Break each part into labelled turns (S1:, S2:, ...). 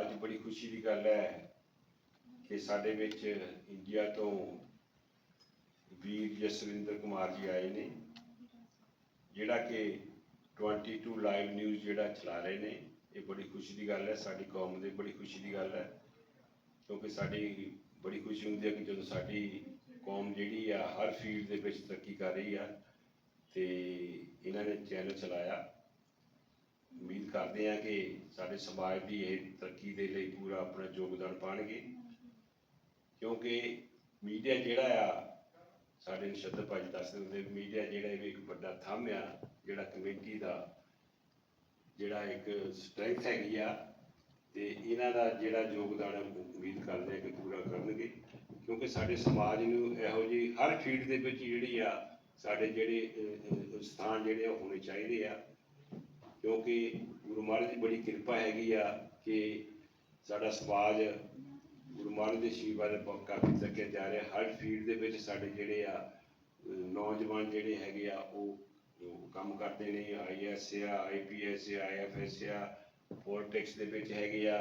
S1: ਅੱਜ ਬੜੀ ਖੁਸ਼ੀ ਦੀ ਗੱਲ ਹੈ ਕਿ ਸਾਡੇ ਵਿੱਚ ਇੰਡੀਆ ਤੋਂ ਵੀਰ ਜਸਵਿੰਦਰ ਕੁਮਾਰ ਜੀ ਆਏ ਨੇ, ਜਿਹੜਾ ਕਿ 22 ਲਾਈਵ ਨਿਊਜ਼ ਜਿਹੜਾ ਚਲਾ ਰਹੇ ਨੇ, ਇਹ ਬੜੀ ਖੁਸ਼ੀ ਦੀ ਗੱਲ ਹੈ, ਸਾਡੀ ਕੌਮ ਦੇ ਬੜੀ ਖੁਸ਼ੀ ਦੀ ਗੱਲ ਹੈ, ਕਿਉਂਕਿ ਸਾਡੀ ਬੜੀ ਖੁਸ਼ੀ ਹੁੰਦੀ ਹੈ ਕਿ ਜਦੋਂ ਸਾਡੀ ਕੌਮ ਜਿਹੜੀ ਆ, ਹਰ ਫੀਲਡ ਦੇ ਵਿੱਚ ਤਰੱਕੀ ਕਰ ਰਹੀ ਆ, ਤੇ ਇਹਨਾਂ ਨੇ ਚੈਨਲ ਚਲਾਇਆ। ਕਰਦੇ ਹਾਂ ਕਿ ਸਾਡੇ ਸਮਾਜ ਦੀ ਇਹ ਤਰੱਕੀ ਦੇ ਲਈ ਪੂਰਾ ਆਪਣਾ ਯੋਗਦਾਨ ਪਾਣਗੇ। ਕਿਉਂਕਿ ਮੀਡੀਆ ਜਿਹੜਾ ਆ, ਸਾਡੇ ਨਸ਼ੱਦਰ ਭਾਜੀ ਦੱਸਦੇ ਹੁੰਦੇ ਮੀਡੀਆ ਜਿਹੜਾ ਇਹ ਵੀ ਇੱਕ ਵੱਡਾ ਥੰਮ ਆ, ਜਿਹੜਾ ਕਮੇਟੀ ਦਾ ਜਿਹੜਾ ਇੱਕ ਸਟਰੈਂਥ ਹੈਗੀ ਆ, ਤੇ ਇਹਨਾਂ ਦਾ ਜਿਹੜਾ ਯੋਗਦਾਨ ਹੈ ਉਮੀਦ ਕਰਦੇ ਆ ਕਿ ਪੂਰਾ ਕਰਨਗੇ। ਕਿਉਂਕਿ ਸਾਡੇ ਸਮਾਜ ਨੂੰ ਇਹੋ ਜਿਹੀ ਹਰ ਫੀਲਡ ਦੇ ਵਿੱਚ ਜਿਹੜੀ ਆ, ਸਾਡੇ ਜਿਹੜੇ ਸਥਾਨ ਜਿਹੜੇ ਆ, ਉਹ ਹੋਣੇ ਚਾਹੀਦੇ ਆ। ਕਿਉਂਕਿ ਗੁਰੂ ਮਹਾਰਾਜ ਦੀ ਬੜੀ ਕਿਰਪਾ ਹੈਗੀ ਆ ਕਿ ਸਾਡਾ ਸਮਾਜ ਗੁਰੂ ਮਹਾਰਾਜ ਦੇ ਆਸ਼ੀਰਵਾਦ ਕਾਫੀ ਤੱਕਿਆ ਜਾ ਰਿਹਾ। ਹਰ ਫੀਲਡ ਦੇ ਵਿੱਚ ਸਾਡੇ ਜਿਹੜੇ ਆ ਨੌਜਵਾਨ ਜਿਹੜੇ ਹੈਗੇ ਆ, ਉਹ ਕੰਮ ਕਰਦੇ ਨੇ। ਆਈਐਸ ਆ ਆਈਪੀਐਸ ਆ ਆਈਐਫਐਸ ਆ ਪੋਲਿਟਿਕਸ ਦੇ ਵਿੱਚ ਹੈਗੇ ਆ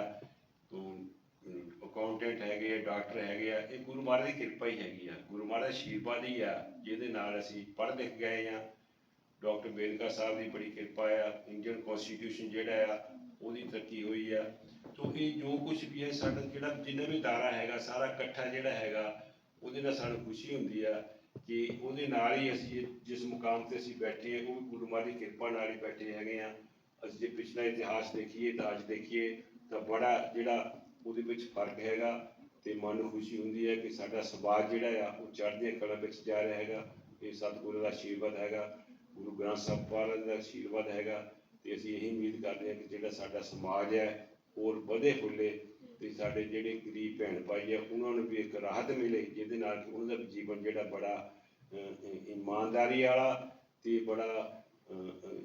S1: ਅਕਾਊਂਟੈਂਟ ਹੈਗੇ ਆ ਡਾਕਟਰ ਹੈਗੇ ਆ। ਇਹ ਗੁਰੂ ਮਹਾਰਾਜ ਦੀ ਕਿਰਪਾ ਹੀ ਹੈਗੀ ਆ। ਗੁਰੂ ਮਹਾਰਾਜ ਆਸ਼ੀਰਵਾਦ ਹੀ ਆ, ਜਿਹਦੇ ਨਾਲ ਅਸੀਂ ਪੜ੍ਹ ਲਿਖ ਗਏ ਆ। ਡਾਕਟਰ ਬੇਨਕਾ ਸਾਹਿਬ ਦੀ ਬੜੀ ਕਿਰਪਾ ਆ, ਇੰਡੀਅਨ ਕਨਸਟੀਟਿਊਸ਼ਨ ਜਿਹੜਾ ਆ, ਉਹਦੀ ਤਰੱਕੀ ਹੋਈ ਆ। ਤੋ ਇਹ ਜੋ ਕੁਝ ਵੀ ਹੈ, ਸਾਡਾ ਜਿਹੜਾ ਜਿੰਨਾ ਵੀ ਦਾਰਾ ਹੈਗਾ, ਸਾਰਾ ਇਕੱਠਾ ਜਿਹੜਾ ਹੈਗਾ, ਉਹਦੇ ਨਾਲ ਸਾਨੂੰ ਖੁਸ਼ੀ ਹੁੰਦੀ ਆ ਕਿ ਉਹਦੇ ਨਾਲ ਹੀ ਅਸੀਂ ਜਿਸ ਮੁਕਾਮ ਤੇ ਅਸੀਂ ਬੈਠੇ ਹਾਂ, ਉਹ ਵੀ ਗੁਰੂ ਮਹਾਰਾਜ ਦੀ ਕਿਰਪਾ ਨਾਲ ਹੀ ਬੈਠੇ ਹੈਗੇ ਆ। ਅਸੀਂ ਜੇ ਪਿਛਲਾ ਇਤਿਹਾਸ ਦੇਖੀਏ, ਤਾਂ ਅੱਜ ਦੇਖੀਏ, ਤਾਂ ਬੜਾ ਜਿਹੜਾ ਉਹਦੇ ਵਿੱਚ ਫ਼ਰਕ ਹੈਗਾ ਤੇ ਮਨ ਨੂੰ ਖੁਸ਼ੀ ਹੁੰਦੀ ਹੈ ਕਿ ਸਾਡਾ ਸਮਾਜ ਜਿਹੜਾ ਆ, ਉਹ ਚੜ੍ਹਦੀਆਂ ਕਲਾ ਵਿੱਚ ਜਾ ਰਿਹਾ ਹੈਗਾ। ਇਹ ਸਤਿਗੁਰੂ ਦਾ ਆਸ਼ੀਰਵਾਦ ਹੈਗਾ। ਗੁਰੂ ਗ੍ਰੰਥ ਸਾਹਿਬ ਮਹਾਰਾਜ ਦਾ ਆਸ਼ੀਰਵਾਦ ਹੈਗਾ ਤੇ ਅਸੀਂ ਇਹੀ ਉਮੀਦ ਕਰਦੇ ਹਾਂ ਕਿ ਜਿਹੜਾ ਸਾਡਾ ਸਮਾਜ ਹੈ, ਹੋਰ ਵਧੇ ਫੁੱਲੇ ਤੇ ਸਾਡੇ ਜਿਹੜੇ ਗਰੀਬ ਭੈਣ ਭਾਈ ਆ ਉਹਨਾਂ ਨੂੰ ਵੀ ਇੱਕ ਰਾਹਤ ਮਿਲੇ, ਜਿਹਦੇ ਨਾਲ ਕਿ ਉਹਨਾਂ ਦਾ ਜੀਵਨ ਜਿਹੜਾ ਬੜਾ ਇਮਾਨਦਾਰੀ ਵਾਲਾ ਤੇ ਬੜਾ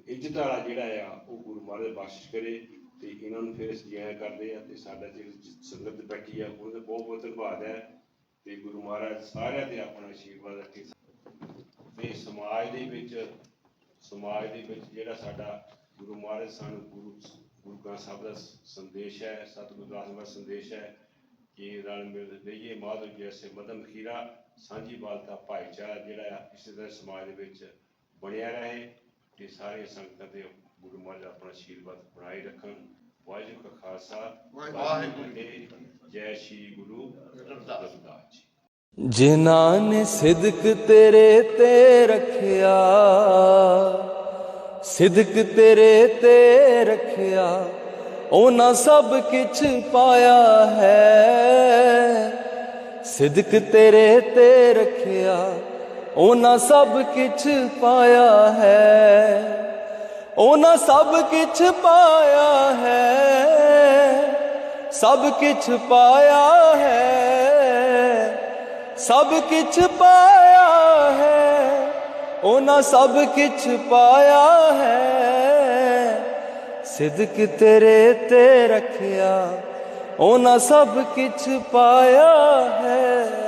S1: ਇੱਜ਼ਤ ਵਾਲਾ ਜਿਹੜਾ ਆ, ਉਹ ਗੁਰੂ ਮਹਾਰਾਜ ਬਖਸ਼ਿਸ਼ ਕਰੇ ਤੇ ਇਹਨਾਂ ਨੂੰ ਫਿਰ ਅਸੀਂ ਐਂ ਕਰਦੇ ਆ ਤੇ ਸਾਡਾ ਜਿਹੜੀ ਸੰਗਤ ਬੈਠੀ ਆ, ਉਹਨਾਂ ਦਾ ਬਹੁਤ ਬਹੁਤ ਧੰਨਵਾਦ ਹੈ ਤੇ ਗੁਰੂ ਮਹਾਰਾਜ ਸਾਰਿਆਂ ਤੇ ਆਪਣਾ ਆਸ਼ੀਰਵਾਦ ਰੱਖੇ। ਤੇ ਸਮਾਜ ਦੇ ਵਿੱਚ ਸਮਾਜ ਦੇ ਵਿੱਚ ਜਿਹੜਾ ਸਾਡਾ ਗੁਰੂ ਮਹਾਰਾਜ ਸਾਨੂੰ ਗੁਰੂ ਗੁਰੂ ਗ੍ਰੰਥ ਸਾਹਿਬ ਦਾ ਸੰਦੇਸ਼ ਹੈ ਸਤਿਗੁਰੂ ਦਾਸ ਦਾ ਸੰਦੇਸ਼ ਹੈ ਕਿ ਰਲ ਮਿਲ ਰਹੀਏ ਮਾਧਵ ਜੈਸੇ ਮਦਮ ਖੀਰਾ ਸਾਂਝੀ ਬਾਲਤਾ ਭਾਈਚਾਰਾ ਜਿਹੜਾ ਇਸੇ ਤਰ੍ਹਾਂ ਸਮਾਜ ਦੇ ਵਿੱਚ ਬਣਿਆ ਰਹੇ ਤੇ ਸਾਰੇ ਸੰਗਤਾਂ ਤੇ ਗੁਰੂ ਮਹਾਰਾਜ ਆਪਣਾ ਆਸ਼ੀਰਵਾਦ ਬਣਾਈ ਰੱਖਣ। ਵਾਹਿਗੁਰੂ ਕਾ ਖਾਲਸਾ
S2: ਵਾਹਿਗੁਰੂ
S1: ਜੀ। ਜੈ ਸ਼੍ਰੀ ਗੁਰੂ ਰਵਿਦਾਸ ਜੀ।
S3: ਜਿਨ੍ਹਾਂ ਨੇ ਸਿਦਕ ਤੇਰੇ ਤੇ ਰੱਖਿਆ, ਸਿਦਕ ਤੇਰੇ ਤੇ ਰੱਖਿਆ, ਉਹਨਾਂ ਸਭ ਕਿਛ ਪਾਇਆ ਹੈ। ਸਿਦਕ ਤੇਰੇ ਤੇ ਰੱਖਿਆ, ਉਹਨਾਂ ਸਭ ਕਿਛ ਪਾਇਆ ਹੈ। ਉਹਨਾਂ ਸਭ ਕਿਛ ਪਾਇਆ ਹੈ, ਸਭ ਕਿਛ ਪਾਇਆ ਹੈ। ਸਭ ਕਿਛ ਪਾਇਆ ਹੈ, ਉਹਨਾਂ ਸਭ ਕਿਛ ਪਾਇਆ ਹੈ। ਸਿਦਕ ਤੇਰੇ ਤੇ ਰੱਖਿਆ, ਉਹਨਾਂ ਸਭ ਕਿਛ ਪਾਇਆ ਹੈ।